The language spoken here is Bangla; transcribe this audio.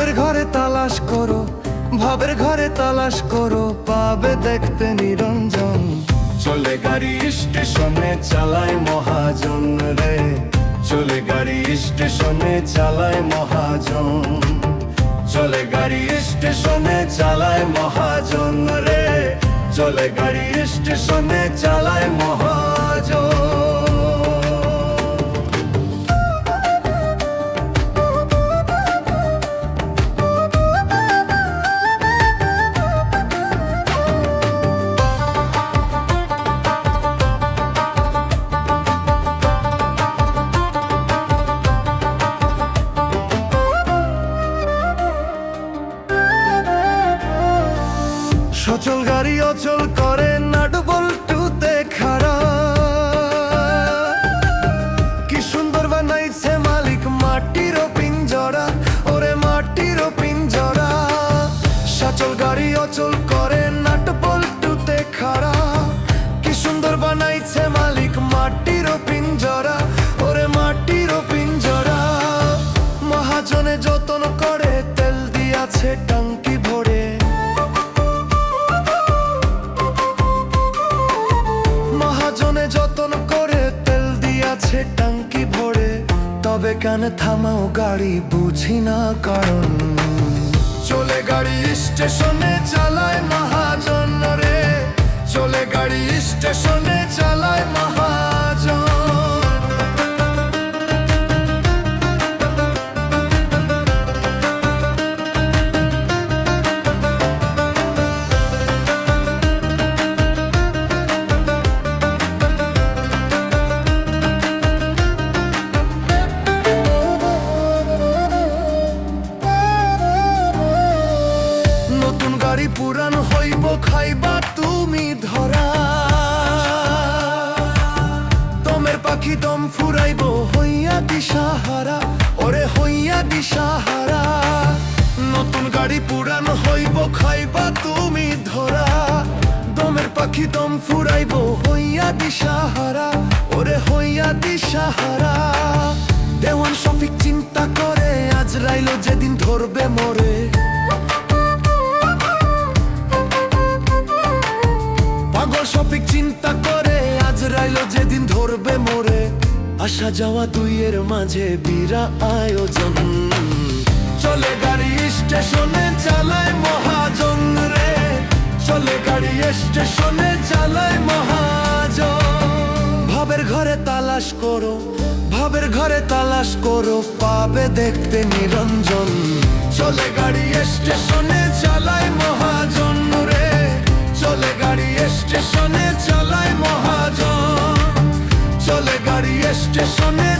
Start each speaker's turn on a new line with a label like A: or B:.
A: ভাবের ঘরে তালাশ করো, ভাবের ঘরে তালাশ করো, পাবে দেখতে নিরঞ্জন। চলে গাড়ি স্টেশনে চালায় মহাজন রে, চলে গাড়ি স্টেশনে চালায় মহাজন। চলে গাড়ি স্টেশনে চালায় মহাজন রে, চলে গাড়ি স্টেশনে চালায় মহাজন। সচল গাড়ি অচল করে নাট বল্টুতে খাড়া। কি সুন্দর বানাইছে মালিক মাটির পিঞ্জরা, ওরে মাটির পিঞ্জরা। সচল গাড়ি অচল করে নাট বল্টুতে খাড়া। কি সুন্দর বানাইছে মালিক মাটির তবে কেন থামাও গাড়ি বুঝি না কারণ। চলে গাড়ি স্টেশনে চালায় গাড়ি পুরান হইব খাইবা তুমি ধরা। দমের পাখি দম ফুরাইব হইয়া দিশাহারা, ওরে হইয়া দিশাহারা। নতুন গাড়ি পুরান হইব খাইবা তুমি ধরা। দমের পাখি দম ফুরাইব হইয়া দিশাহারা, ওরে হইয়া দিশাহারা। দেওয়ান শফিক চিন্তা করে, আজ রাইলো যেদিন ধরবে মরে। আসা যাওয়া দুইয়ের মাঝে বিরা আয়োজন। চলে গাড়ি স্টেশনে চালায় মহাজন রে। চলে গাড়ি স্টেশনে চালায় মহাজন। ভাবের ঘরে তালাশ করো, ভাবের ঘরে তালাশ করো, পাবে দেখতে নিরঞ্জন। চলে গাড়ি স্টেশনে চালায় স্টেশনে